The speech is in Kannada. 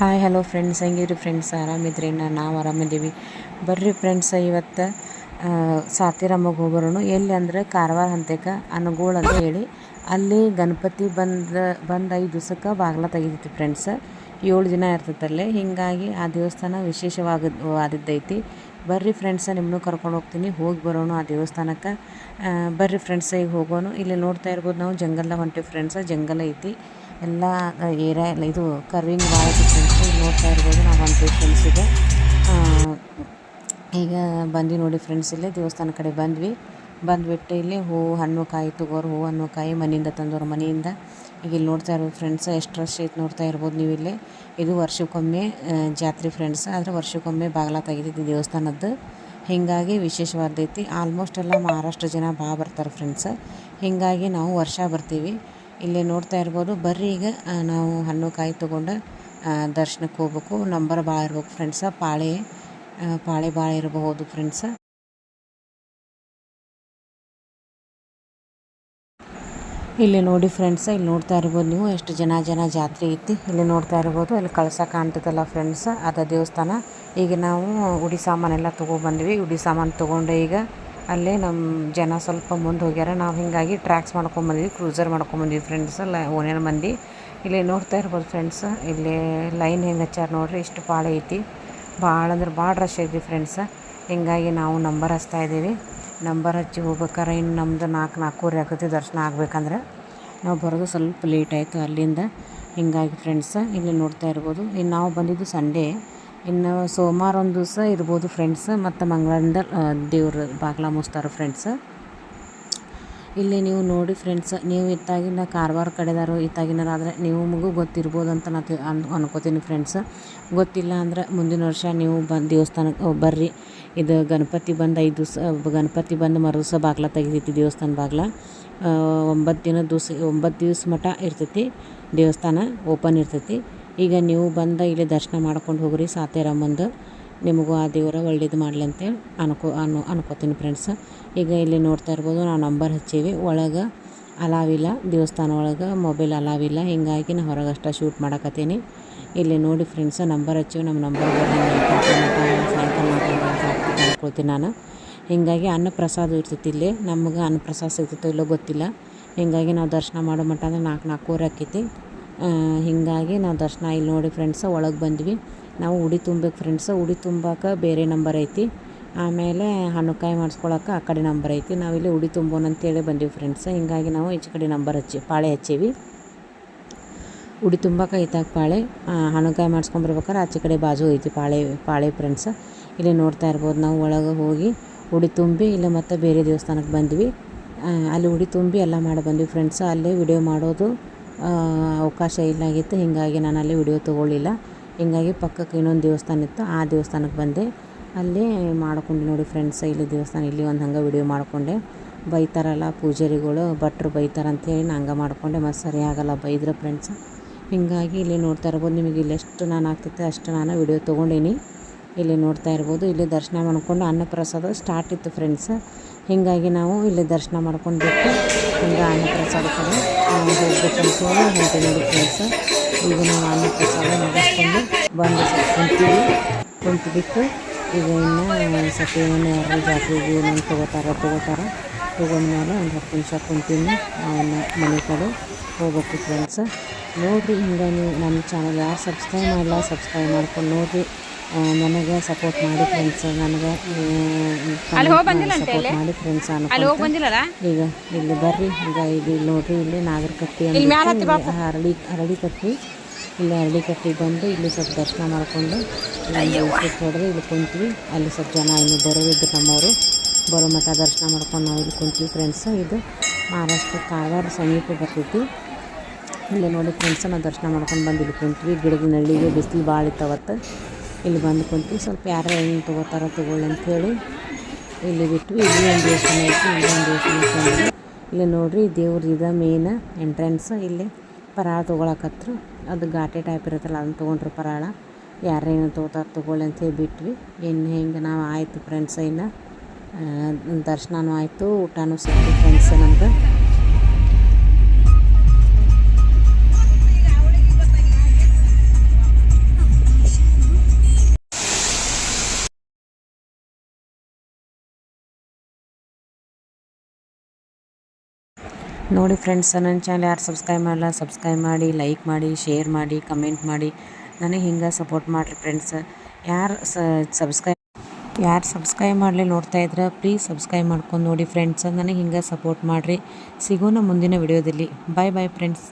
ಹಾಯ್ ಹಲೋ ಫ್ರೆಂಡ್ಸ್ ಹೆಂಗಿದ್ರಿ ಫ್ರೆಂಡ್ಸ್ ಆರಾಮಿದ್ರಿ? ನಾವು ಆರಾಮಿದ್ದೀವಿ. ಬರ್ರಿ ಫ್ರೆಂಡ್ಸ್ ಇವತ್ತು ಸಾತಿರಮ್ಮಗೆ ಹೋಗೋರು ಎಲ್ಲಿ ಅಂದ್ರೆ ಕಾರವಾರ ಹಂತಕ್ಕೆ ಅನುಗೂಳ ಅಂತ ಹೇಳಿ ಅಲ್ಲಿ ಗಣಪತಿ ಬಂದ ಬಂದ ಐದು ದಿವಸಕ್ಕೆ ಬಾಗ್ಲ ತೆಗಿತೈತಿ ಫ್ರೆಂಡ್ಸ್ ಏಳು ದಿನ ಇರ್ತೈತಲ್ಲೇ. ಹೀಗಾಗಿ ಆ ದೇವಸ್ಥಾನ ವಿಶೇಷವಾಗ ಆದಿದ್ದೈತಿ ಬರ್ರಿ ಫ್ರೆಂಡ್ಸ ನಿಮ್ಮನ್ನು ಕರ್ಕೊಂಡು ಹೋಗ್ತೀನಿ. ಹೋಗಿ ಬರೋಣ ಆ ದೇವಸ್ಥಾನಕ್ಕೆ. ಬರ್ರಿ ಫ್ರೆಂಡ್ಸ್ ಈಗ ಹೋಗೋಣ ಇಲ್ಲಿ ನೋಡ್ತಾ ಇರ್ಬೋದು ನಾವು, ಜಂಗಲ್ದಾಗ ಹೊಂಟಿವಿ ಫ್ರೆಂಡ್ಸ ಜಂಗಲ್ ಐತಿ. ಎಲ್ಲ ಏರಿಯಾ ಇದು ಕರ್ವಿಂಗ್ ಭಾಳ ನೋಡ್ತಾ ಇರ್ಬೋದು ನಾವು ಹೊಂಟೀವಿ ಫ್ರೆಂಡ್ಸ್ ಈಗ ಬಂದ್ವಿ ನೋಡಿ ಫ್ರೆಂಡ್ಸ್ ಇಲ್ಲೇ, ದೇವಸ್ಥಾನ ಕಡೆ ಬಂದ್ವಿ. ಬಂದುಬಿಟ್ಟು ಇಲ್ಲಿ ಹೂವು ಹಣ್ಣು ಕಾಯಿ ತಗೋರು, ಹೂ, ಹಣ್ಣು ಕಾಯಿ ಮನೆಯಿಂದ ತಂದೋರು ಮನೆಯಿಂದ. ಈಗ ಇಲ್ಲಿ ನೋಡ್ತಾ ಇರ್ಬೋದು ಫ್ರೆಂಡ್ಸ್ ಎಷ್ಟು ರಶ್ ಐತೆ ನೋಡ್ತಾ ಇರ್ಬೋದು ನೀವು ಇಲ್ಲಿ. ಇದು ವರ್ಷಕ್ಕೊಮ್ಮೆ ಜಾತ್ರೆ ಫ್ರೆಂಡ್ಸ್ ಆದರೆ ವರ್ಷಕ್ಕೊಮ್ಮೆ ಬಾಗಿಲ ತೆಗಿತೈತಿ ದೇವಸ್ಥಾನದ್ದು. ಹೀಗಾಗಿ ವಿಶೇಷವಾದೈತಿ ಆಲ್ಮೋಸ್ಟ್ ಎಲ್ಲ ಮಹಾರಾಷ್ಟ್ರ ಜನ ಭಾಳ ಬರ್ತಾರೆ ಫ್ರೆಂಡ್ಸ್ ಹೀಗಾಗಿ ನಾವು ವರ್ಷ ಬರ್ತೀವಿ. ಇಲ್ಲಿ ನೋಡ್ತಾ ಇರ್ಬೋದು, ಬರ್ರಿ ಈಗ ನಾವು ಹಣ್ಣು ಕಾಯಿ ತೊಗೊಂಡು ದರ್ಶನಕ್ಕೆ ಹೋಗ್ಬೇಕು. ನಂಬರ್ ಭಾಳ ಇರ್ಬೇಕು ಫ್ರೆಂಡ್ಸ ಪಾಳೆ ಪಾಳೆ ಭಾಳ ಇರಬಹುದು ಫ್ರೆಂಡ್ಸ ಇಲ್ಲಿ ನೋಡಿ ಫ್ರೆಂಡ್ಸ್ ಇಲ್ಲಿ ನೋಡ್ತಾ ಇರ್ಬೋದು ನೀವು ಎಷ್ಟು ಜನ ಜನ ಜಾತ್ರೆ ಐತಿ. ಇಲ್ಲಿ ನೋಡ್ತಾ ಇರ್ಬೋದು, ಇಲ್ಲಿ ಕಳಸ ಕಾಣ್ತದಲ್ಲ ಫ್ರೆಂಡ್ಸ್ ಅದ ದೇವಸ್ಥಾನ. ಈಗ ನಾವು ಉಡಿ ಸಾಮಾನೆಲ್ಲ ತೊಗೊಬಂದ್ವಿ ಉಡಿ ಸಾಮಾನು ತೊಗೊಂಡು ಈಗ ಅಲ್ಲೇ ನಮ್ಮ ಜನ ಸ್ವಲ್ಪ ಮುಂದೆ ಹೋಗ್ಯಾರ. ನಾವು ಹೀಗಾಗಿ ಟ್ರ್ಯಾಕ್ಸ್ ಮಾಡ್ಕೊಂಬಂದ್ವಿ ಕ್ರೂಸರ್ ಮಾಡ್ಕೊಂಬಂದ್ವಿ ಫ್ರೆಂಡ್ಸ್ ಅಲ್ಲ ಓನೇನು ಮಂದಿ. ಇಲ್ಲಿ ನೋಡ್ತಾ ಇರ್ಬೋದು ಫ್ರೆಂಡ್ಸ್ ಇಲ್ಲಿ ಲೈನ್ ಹೆಂಗೆ ಹಚ್ಚಾರ ನೋಡ್ರಿ, ಇಷ್ಟು ಭಾಳ ಐತಿ. ಭಾಳ ಅಂದ್ರೆ ಭಾಳ ರಶ್ ಐತಿ ಫ್ರೆಂಡ್ಸ್ ಹೀಗಾಗಿ ನಾವು ನಂಬರ್ ಹಚ್ತಾ ಇದ್ದೀವಿ. ನಂಬರ್ ಹಚ್ಚಿ ಹೋಗ್ಬೇಕಾರೆ ಇನ್ನು ನಮ್ಮದು ನಾಲ್ಕು ನಾಲ್ಕೂವರೆ ಆಗುತ್ತೆ ದರ್ಶನ ಆಗಬೇಕಂದ್ರೆ. ನಾವು ಬರೋದು ಸ್ವಲ್ಪ ಲೇಟ್ ಆಯಿತು ಅಲ್ಲಿಂದ. ಹೀಗಾಗಿ ಫ್ರೆಂಡ್ಸ್ ಇಲ್ಲಿ ನೋಡ್ತಾ ಇರ್ಬೋದು. ಇನ್ನು ನಾವು ಬಂದಿದ್ದು ಸಂಡೇ ಇನ್ನು ಸೋಮವಾರ ಒಂದು ದಿವಸ ಇರ್ಬೋದು ಫ್ರೆಂಡ್ಸ್ ಮತ್ತು ಮಂಗಳವಾರದಿಂದ ದೇವ್ರ ಬಾಗಿಲ ಮುಚ್ತಾರೆ ಫ್ರೆಂಡ್ಸ್ ಇಲ್ಲಿ ನೀವು ನೋಡಿ ಫ್ರೆಂಡ್ಸ್ ನೀವು ಇತ್ತಾಗಿನ ಕಾರವಾರ ಕಡೆದಾರು ನೀವು ಮಗು ಗೊತ್ತಿರ್ಬೋದು ಅಂತ ನಾ ಅನ್ ಅನ್ಕೋತೀನಿ ಫ್ರೆಂಡ್ಸ್ ಗೊತ್ತಿಲ್ಲ ಅಂದ್ರೆ ಮುಂದಿನ ವರ್ಷ ನೀವು ಬಂದು ದೇವಸ್ಥಾನಕ್ಕೆ ಬರ್ರಿ. ಇದು ಗಣಪತಿ ಬಂದು ಐದು ದಿವಸ ಗಣಪತಿ ಬಂದು ಮರು ದಿವಸ ಬಾಗ್ಲ ತೆಗಿತೈತಿ ದೇವಸ್ಥಾನ ಬಾಗ್ಲ. ಒಂಬತ್ತು ದಿನ ದಿವಸ, ಒಂಬತ್ತು ದಿವ್ಸ ಮಠ ಇರ್ತೈತಿ, ದೇವಸ್ಥಾನ ಓಪನ್ ಇರ್ತೈತಿ. ಈಗ ನೀವು ಬಂದು ಇಲ್ಲಿ ದರ್ಶನ ಮಾಡ್ಕೊಂಡು ಹೋಗ್ರಿ ಸಾತೇರಮ್ಮಂದು ನಿಮಗೂ ಆ ದೇವರ ಒಳ್ಳೇದು ಮಾಡಲಿ ಅಂತೇಳಿ ಅನ್ಕೋ, ಅನ್ನು, ಅನ್ಕೋತೀನಿ ಫ್ರೆಂಡ್ಸ್ ಈಗ ಇಲ್ಲಿ ನೋಡ್ತಾ ಇರ್ಬೋದು ನಾವು ನಂಬರ್ ಹಚ್ಚೀವಿ. ಒಳಗೆ ಅಲಾವಿಲ್ಲ, ದೇವಸ್ಥಾನ ಒಳಗೆ ಮೊಬೈಲ್ ಅಲಾವಿಲ್ಲ. ಹೀಗಾಗಿ ನಾ ಅಷ್ಟೇ ಶೂಟ್ ಮಾಡಕತ್ತೀನಿ. ಇಲ್ಲಿ ನೋಡಿ ಫ್ರೆಂಡ್ಸ್ ನಂಬರ್ ಹಚ್ಚೀವಿ. ನಮ್ಮ ನಂಬರ್ ಅನ್ಕೊಳ್ತೀನಿ ನಾನು. ಹೀಗಾಗಿ ಅನ್ನಪ್ರಸಾದ ಇರ್ತೈತಿ ಇಲ್ಲಿ. ನಮ್ಗೆ ಅನ್ನಪ್ರಸಾದ ಸಿಗ್ತೈತೋ ಇಲ್ಲೋ ಗೊತ್ತಿಲ್ಲ. ಹೀಗಾಗಿ ನಾವು ದರ್ಶನ ಮಾಡೋ ಮಟ್ಟ ಅಂದ್ರೆ ನಾಲ್ಕು ನಾಲ್ಕೂವರೆ ಆಕೈತಿ. ಹೀಗಾಗಿ ನಾವು ದರ್ಶನ ಇಲ್ಲಿ ನೋಡಿ ಫ್ರೆಂಡ್ಸ್ ಒಳಗೆ ಬಂದ್ವಿ. ನಾವು ಉಡಿ ತುಂಬಬೇಕು ಫ್ರೆಂಡ್ಸ್ ಉಡಿ ತುಂಬಕ್ಕೆ ಬೇರೆ ನಂಬರ್ ಐತಿ. ಆಮೇಲೆ ಹಣ್ಣುಕಾಯಿ ಮಾಡಿಸ್ಕೊಳಕ್ಕೆ ಆ ಕಡೆ ನಂಬರ್ ಐತಿ. ನಾವಿಲ್ಲಿ ಉಡಿ ತುಂಬೋಣ ಅಂತೇಳಿ ಬಂದೀವಿ ಫ್ರೆಂಡ್ಸ್ ಹಿಂಗಾಗಿ ನಾವು ಈಚೆ ಕಡೆ ನಂಬರ್ ಹಚ್ಚಿ, ಪಾಳೆ ಹಚ್ಚೀವಿ. ಉಡಿ ತುಂಬಕ್ಕೆ ಐತಾಗ ಪಾಳೆ. ಹಣ್ಣುಕಾಯಿ ಮಾಡಿಸ್ಕೊಂಬರ್ಬೇಕಾರೆ ಆಚೆ ಕಡೆ ಬಾಜು ಐತಿ ಪಾಳೆ ಪಾಳೆ ಫ್ರೆಂಡ್ಸ್ ಇಲ್ಲಿ ನೋಡ್ತಾ ಇರ್ಬೋದು ನಾವು ಒಳಗೆ ಹೋಗಿ ಉಡಿ ತುಂಬಿ ಇಲ್ಲ ಮತ್ತೆ ಬೇರೆ ದೇವಸ್ಥಾನಕ್ಕೆ ಬಂದ್ವಿ. ಅಲ್ಲಿ ಉಡಿ ತುಂಬಿ ಎಲ್ಲ ಮಾಡಿ ಬಂದ್ವಿ ಫ್ರೆಂಡ್ಸ್ ಅಲ್ಲೇ ವಿಡಿಯೋ ಮಾಡೋದು ಅವಕಾಶ ಇಲ್ಲಾಗಿತ್ತು. ಹೀಗಾಗಿ ನಾನು ಅಲ್ಲಿ ವಿಡಿಯೋ ತೊಗೊಳ್ಳಿಲ್ಲ. ಹೀಗಾಗಿ ಪಕ್ಕಕ್ಕೆ ಇನ್ನೊಂದು ದೇವಸ್ಥಾನ ಇತ್ತು, ಆ ದೇವಸ್ಥಾನಕ್ಕೆ ಬಂದೆ. ಅಲ್ಲಿ ಮಾಡ್ಕೊಂಡು ನೋಡಿ ಫ್ರೆಂಡ್ಸ್ ಇಲ್ಲಿ ದೇವಸ್ಥಾನ, ಇಲ್ಲಿ ಒಂದು ಹಂಗೆ ವಿಡಿಯೋ ಮಾಡಿಕೊಂಡೆ. ಬೈತಾರಲ್ಲ ಪೂಜಾರಿಗಳು, ಭಟ್ರು ಬೈತಾರೆ ಅಂಥೇಳಿ ನಾನು ಹಂಗೆ ಮಾಡಿಕೊಂಡೆ. ಮತ್ತು ಸರಿ ಆಗಲ್ಲ ಬೈದ್ರೆ ಫ್ರೆಂಡ್ಸ್ ಹೀಗಾಗಿ ಇಲ್ಲಿ ನೋಡ್ತಾ ಇರ್ಬೋದು, ನಿಮಗೆ ಇಲ್ಲಿ ಎಷ್ಟು ನಾನು ಆಗ್ತೈತೆ ಅಷ್ಟು ನಾನು ವಿಡಿಯೋ ತೊಗೊಂಡೀನಿ. ಇಲ್ಲಿ ನೋಡ್ತಾ ಇರ್ಬೋದು, ಇಲ್ಲಿ ದರ್ಶನ ಮಾಡ್ಕೊಂಡು ಅನ್ನಪ್ರಸಾದ ಸ್ಟಾರ್ಟ್ ಇತ್ತು ಫ್ರೆಂಡ್ಸ್ ಹೀಗಾಗಿ ನಾವು ಇಲ್ಲಿ ದರ್ಶನ ಮಾಡ್ಕೊಂಡು ಬಿಟ್ಟು ಹಿಂಗೆ ಅನ್ನಪ್ರಸಾದ ಕಡೆ ಹೋಗ್ಬೇಕಂತೇಳಿ ಹೊಂಟೆ ನೋಡಿ ಫ್ರೆಂಡ್ಸ್ ಈಗ ನಾವು ಅನ್ನಪ್ರಸಾದ ಮುಗಿಸ್ಕೊಂಡು ಬಂದು ಕುಂತೀವಿ. ಕುಂತು ಬಿಟ್ಟು ಈಗ ಇನ್ನು ಸತಿ ಏನು ಯಾರು ಜಾತ್ರೆಗೆ ಏನೇನು ತೊಗೋತಾರೋ ತೊಗೋತಾರ, ತೊಗೊಂಡ್ಮೇಲೆ ಒಂದು ಹತ್ತು ನಿಮಿಷ ಕುಂತೀನಿ. ಅವನ್ನ ಮನೆ ಕಡೆ ಹೋಗ್ಬೇಕು ಫ್ರೆಂಡ್ಸ್ ನೋಡಿರಿ ಹಿಂಗೆ ನೀವು ನಮ್ಮ ಚಾನಲ್ ಯಾರು ಸಬ್ಸ್ಕ್ರೈಬ್ ಮಾಡಲ್ಲ ಸಬ್ಸ್ಕ್ರೈಬ್ ಮಾಡ್ಕೊಂಡು ನೋಡಿರಿ. ನನಗೆ ಸಪೋರ್ಟ್ ಮಾಡಿ ಫ್ರೆಂಡ್ಸ್ ನನಗೆ ಸಪೋರ್ಟ್ ಮಾಡಿ ಫ್ರೆಂಡ್ಸ್ ಅನ್ಕೊಂತ ಈಗ ಇಲ್ಲಿ ಬರ್ರಿ ಈಗ ಇದು ಇಲ್ಲಿ ನೋಡ್ರಿ ಇಲ್ಲಿ ನಾಗರಕಟ್ಟಿ ಹರಡಿ ಹರಡಿ ಕಟ್ಟಿ ಇಲ್ಲಿ ಹರಡಿ ಕಟ್ಟಿ ಬಂದು ಇಲ್ಲಿ ಸ್ವಲ್ಪ ದರ್ಶನ ಮಾಡಿಕೊಂಡು ಇಲ್ಲಿ ಹೊಡೆದು ಇಲ್ಲಿ ಕುಂತೀವಿ. ಅಲ್ಲಿ ಸ್ವಲ್ಪ ಜನ ಇನ್ನು ಬರೋದಿದ್ದು ನಮ್ಮವರು. ಬರೋ ಮಠ ದರ್ಶನ ಮಾಡ್ಕೊಂಡು ನಾವು ಇಲ್ಲಿ ಕುಂತೀವಿ ಫ್ರೆಂಡ್ಸ್ ಇದು ಮಹಾರಾಷ್ಟ್ರ ಕಾರವಾರ ಸಮೀಪ ಬರ್ತೈತಿ. ಇಲ್ಲಿ ನೋಡಿ ಫ್ರೆಂಡ್ಸ್ ನಾವು ದರ್ಶನ ಮಾಡ್ಕೊಂಡು ಬಂದು ಇಲ್ಲಿ ಕುಂತ್ವಿ. ಗಿಡದ ನಳ್ಳಿಗೆ ಬಿಸಿಲು ಭಾಳ ಇತ್ತವತ್ತು. ಇಲ್ಲಿ ಬಂದು ಕುಂತು ಸ್ವಲ್ಪ ಯಾರು ಏನು ತೊಗೋತಾರ ತೊಗೊಳ್ಳಿ ಅಂಥೇಳಿ ಇಲ್ಲಿ ಬಿಟ್ಟು ಇಲ್ಲಿ ಒಂದು ದೇವಸ್ಥಾನ ಐತಿ, ಇಲ್ಲಿ ಒಂದು ದೇವಸ್ಥಾನ ಇಲ್ಲಿ ನೋಡಿರಿ ದೇವ್ರ ಇದು ಎಂಟ್ರೆನ್ಸ್ ಇಲ್ಲಿ ಪರಾಳ ತೊಗೊಳಕತ್ರು. ಅದು ಘಾಟೆ ಟೈಪ್ ಇರುತ್ತಲ್ಲ, ಅದನ್ನು ತೊಗೊಂಡ್ರು ಪರಾಳ. ಯಾರೇನು ತೊಗೋತಾರೆ ತೊಗೊಳ್ಳಿ ಅಂತೇಳಿ ಬಿಟ್ವಿ. ಇನ್ನು ಹೆಂಗೆ ನಾವು ಆಯಿತು ಫ್ರೆಂಡ್ಸ್ ಇನ್ನು. ದರ್ಶನವೂ ಆಯಿತು, ಊಟನೂ ಸಿಕ್ತು ಫ್ರೆಂಡ್ಸ್ ನಮ್ಗೆ ನೋಡಿ ಫ್ರೆಂಡ್ಸ್ ನನ್ನ ಚಾನಲ್ ಯಾರು ಸಬ್ಸ್ಕ್ರೈಬ್ ಮಾಡಲ್ಲ ಸಬ್ಸ್ಕ್ರೈಬ್ ಮಾಡಿ ಲೈಕ್ ಮಾಡಿ ಶೇರ್ ಮಾಡಿ ಕಮೆಂಟ್ ಮಾಡಿ. ನನಗೆ ಹಿಂಗೆ ಸಪೋರ್ಟ್ ಮಾಡಿರಿ ಫ್ರೆಂಡ್ಸ್ ಯಾರು ಸಬ್ಸ್ಕ್ರೈಬ್ ಯಾರು ಸಬ್ಸ್ಕ್ರೈಬ್ ಮಾಡಲಿ ನೋಡ್ತಾ ಇದ್ರೆ ಪ್ಲೀಸ್ ಸಬ್ಸ್ಕ್ರೈಬ್ ಮಾಡ್ಕೊಂಡು ನೋಡಿ ಫ್ರೆಂಡ್ಸ್ ನನಗೆ ಹಿಂಗೆ ಸಪೋರ್ಟ್ ಮಾಡಿರಿ. ಸಿಗೋಣ ಮುಂದಿನ ವಿಡಿಯೋದಲ್ಲಿ ಬಾಯ್ ಬಾಯ್ ಫ್ರೆಂಡ್ಸ್